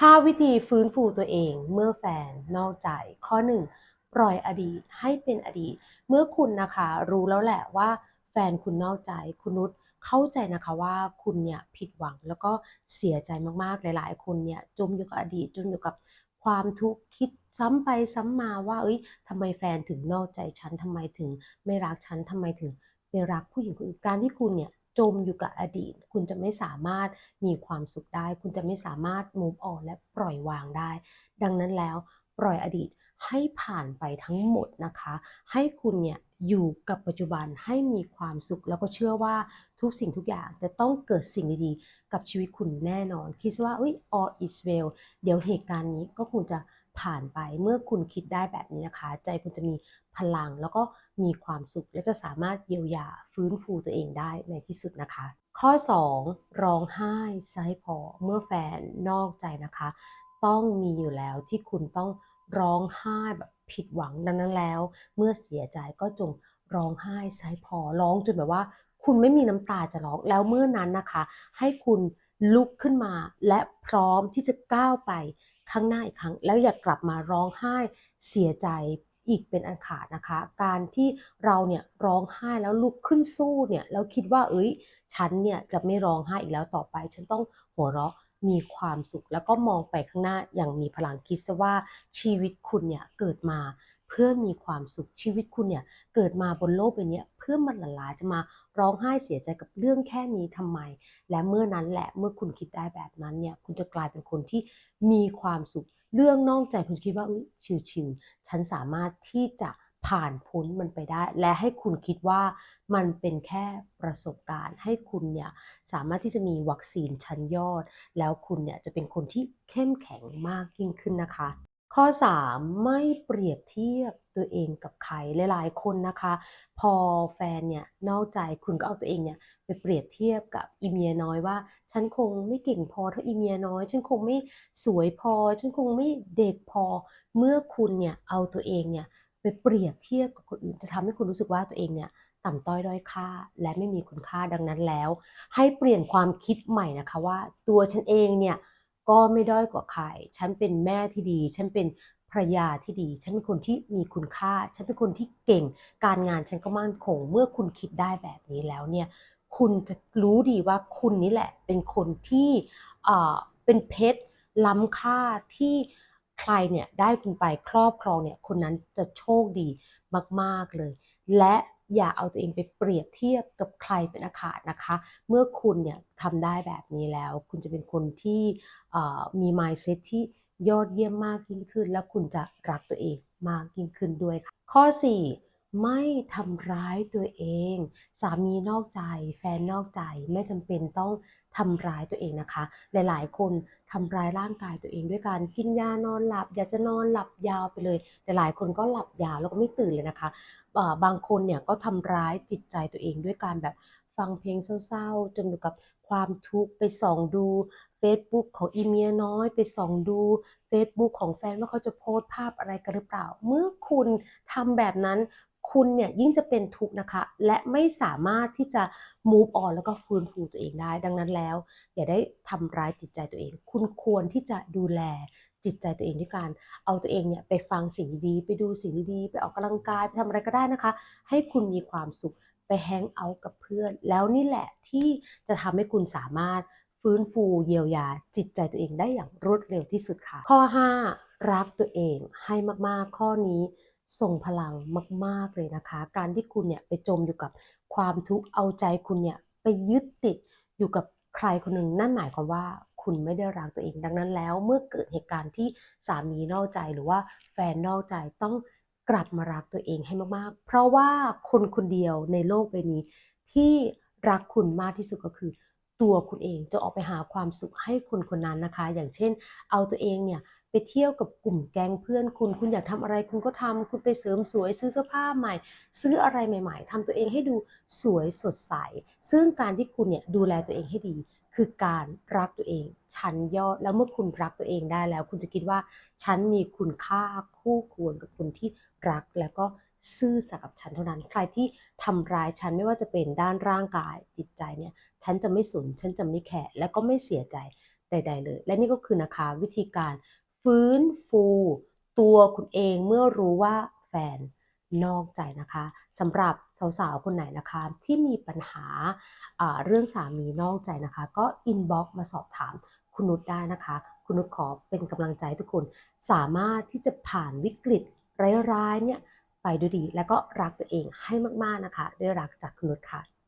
5 วิธีฟื้นฟูตัวเองเมื่อแฟนนอกใจ ข้อ 1 ปล่อยอดีตให้เป็นอดีต เมื่อคุณนะคะรู้แล้วแหละว่าแฟนคุณนอกใจ คุณนุชเข้าใจนะคะว่าคุณเนี่ยผิดหวังแล้วก็เสียใจมากๆ หลายๆ คนเนี่ยจมอยู่กับอดีตจมอยู่กับความทุกข์คิดซ้ำไปซ้ำมาว่า เอ้ยทำไมแฟนถึงนอกใจฉันทำไมถึงไม่รักฉันทำไมถึงไปรักผู้หญิงคนอื่นการที่คุณเนี่ย จมอยู่กับอดีต คุณจะไม่สามารถมีความสุขได้ คุณจะไม่สามารถ move on และปล่อยวางได้ ดังนั้นแล้วปล่อยอดีตให้ผ่านไปทั้งหมดนะคะ ให้คุณเนี่ยอยู่กับปัจจุบันให้มีความสุข แล้วก็เชื่อว่าทุกสิ่งทุกอย่างจะต้องเกิดสิ่งดีๆ กับชีวิตคุณแน่นอน คิดว่าเอ้ย all is well เดี๋ยวเหตุการณ์นี้ก็คงจะ ผ่านไปเมื่อคุณคิดได้แบบนี้นะคะ ใจคุณจะมีพลังแล้วก็มีความสุข และจะสามารถเยียวยาฟื้นฟูตัวเองได้ในที่สุดนะคะ ข้อ 2 ร้องไห้ไซพอเมื่อแฟนนอกใจนะคะ ต้องมีอยู่แล้วที่คุณต้องร้องไห้แบบผิดหวังดังนั้นแล้ว เมื่อเสียใจก็จงร้องไห้ไซพอร้องจนแบบว่า คุณไม่มีน้ำตาจะร้องแล้วเมื่อนั้นนะคะ ให้คุณลุกขึ้นมาและพร้อมที่จะก้าวไป ข้างหน้าอีกครั้ง แล้วอย่ากลับมาร้องไห้เสียใจอีกเป็นอันขาดนะคะ การที่เราเนี่ยร้องไห้แล้วลุกขึ้นสู้เนี่ยแล้วคิดว่าเอ้ย ฉันเนี่ยจะไม่ร้องไห้อีกแล้วต่อไป ฉันต้องหัวเราะมีความสุข แล้วก็มองไปข้างหน้าอย่างมีพลังคิดซะว่าชีวิตคุณเนี่ยเกิดมา เพื่อมีความสุขชีวิตคุณเนี่ยเกิดมาบนโลกใบนี้เพื่อมันละลายจะมาร้องไห้เสียใจกับเรื่องแค่นี้ทำไม และเมื่อนั้นแหละเมื่อคุณคิดได้แบบนั้นเนี่ยคุณจะกลายเป็นคนที่มีความสุข เรื่องนอกใจคุณคิดว่าอุ้ยชิวๆฉันสามารถที่จะผ่านพ้นมันไปได้ และให้คุณคิดว่ามันเป็นแค่ประสบการณ์ ให้คุณเนี่ยสามารถที่จะมีวัคซีนชั้นยอด แล้วคุณเนี่ยจะเป็นคนที่เข้มแข็งมากยิ่งขึ้นนะคะ ข้อ 3 ไม่เปรียบเทียบตัวเองกับใครหลายๆคนนะคะ พอแฟนเนี่ยนอกใจคุณก็เอาตัวเองเนี่ยไปเปรียบเทียบกับอีเมียน้อยว่า ฉันคงไม่เก่งพอเท่าอีเมียน้อย ฉันคงไม่สวยพอ ฉันคงไม่เด็กพอ เมื่อคุณเนี่ยเอาตัวเองเนี่ยไปเปรียบเทียบกับคนอื่นจะทำให้คุณรู้สึกว่าตัวเองเนี่ยต่ำต้อยด้อยค่าและไม่มีคุณค่าดังนั้นแล้ว ให้เปลี่ยนความคิดใหม่นะคะว่า ตัวฉันเองเนี่ย ก็ไม่ด้อยกว่าใคร ฉันเป็นแม่ที่ดี ฉันเป็นภรรยาที่ดี ฉันเป็นคนที่มีคุณค่า ฉันเป็นคนที่เก่ง การงานฉันก็มั่นคง เมื่อคุณคิดได้แบบนี้แล้วเนี่ย คุณจะรู้ดีว่าคุณนี่แหละ เป็นคนที่อ่อเป็นเพชรล้ำค่าที่ใครเนี่ยได้คุณไปครอบครองเนี่ย คนนั้นจะโชคดีมาก ๆเลย และ อย่าเอาตัวเองไปเปรียบเทียบกับใครเป็นอาขาดนะคะ เมื่อคุณเนี่ยทำได้แบบนี้แล้ว คุณจะเป็นคนที่มี mindset ที่ยอดเยี่ยมมากยิ่งขึ้น และคุณจะรักตัวเองมากยิ่งขึ้นด้วยค่ะ ข้อ 4ไม่ทำร้ายตัวเอง สามีนอกใจ แฟนนอกใจ ไม่จำเป็นต้อง ทำร้ายตัวเองนะคะ หลายๆ คนทำร้ายร่างกายตัวเองด้วยการกินยานอนหลับ อยากจะนอนหลับยาวไปเลย หลายๆ คนก็หลับยาวแล้วก็ไม่ตื่นเลยนะคะ บางคนเนี่ยก็ทำร้ายจิตใจตัวเองด้วยการแบบฟังเพลงเศร้าๆ จนอยู่กับความทุกข์ไปส่องดู Facebook ของอีเมียน้อยไปส่องดู Facebook ของแฟนว่าเขาจะโพสต์ภาพอะไรกันหรือเปล่า เมื่อคุณทำแบบนั้น คุณเนี่ยยิ่งจะเป็นทุกข์นะคะ และไม่สามารถที่จะ move on แล้วก็ฟื้นฟูตัวเองได้ ดังนั้นแล้ว อย่าได้ทำร้ายจิตใจตัวเอง คุณควรที่จะดูแลจิตใจตัวเองด้วยการเอาตัวเองเนี่ยไปฟังสิ่งดีๆไปดูสิ่งดีๆไปออกกำลังกายไปทำอะไรก็ได้นะคะ ให้คุณมีความสุขไปแฮงเอาท์กับเพื่อน แล้วนี่แหละที่จะทำให้คุณสามารถฟื้นฟูเยียวยาจิตใจตัวเองได้อย่างรวดเร็วที่สุดค่ะ ข้อ 5 รักตัวเองให้มากๆข้อนี้ ส่งพลังมาก ๆเลยนะคะ การที่คุณเนี่ยไปจมอยู่กับความทุกข์เอาใจคุณเนี่ยไปยึดติดอยู่กับใครคนหนึ่งนั่นหมายความว่าคุณไม่ได้รักตัวเอง ดังนั้นแล้วเมื่อเกิดเหตุการณ์ที่สามีนอกใจหรือว่าแฟนนอกใจต้องกลับมารักตัวเองให้มากๆ เพราะว่าคนคนเดียวในโลกใบนี้ ที่รักคุณมากที่สุดก็คือ ตัวคุณเองจะออกไปหาความสุขให้คนคนนั้นนะคะ อย่างเช่น เอาตัวเองเนี่ย ไปเที่ยวกับกลุ่มแก๊งเพื่อนคุณ คุณอยากทำอะไรคุณก็ทำคุณไปเสริมสวยซื้อเสื้อผ้าใหม่ ซื้ออะไรใหม่ ๆทำตัวเองให้ดูสวยสดใส ซึ่งการที่คุณเนี่ยดูแลตัวเองให้ดี คือการรักตัวเอง ชั้นยอด แล้วเมื่อคุณรักตัวเองได้แล้ว คุณจะคิดว่าฉันมีคุณค่าคู่ควรกับคนที่รักแล้วก็ซื่อสัตย์กับฉันเท่านั้น ใครที่ทำร้ายฉันไม่ว่าจะเป็นด้านร่างกายจิตใจเนี่ยฉันจะไม่สนฉันจะไม่แคร์และก็ไม่เสียใจใด ๆ เลย และนี่ก็คือนะคะวิธีการ ฟื้นฟูตัวคุณเองเมื่อรู้ว่าแฟนนอกใจนะคะสำหรับสาวๆ คนไหนนะคะที่มีปัญหาเรื่องสามีนอกใจนะคะ ก็อินบ็อกมาสอบถามคุณนุชได้นะคะ คุณนุชขอเป็นกำลังใจทุกคน สามารถที่จะผ่านวิกฤตร้ายๆเนี่ยไปด้วยดี แล้วก็รักตัวเองให้มากๆนะคะ ด้วยรักจากคุณนุชค่ะ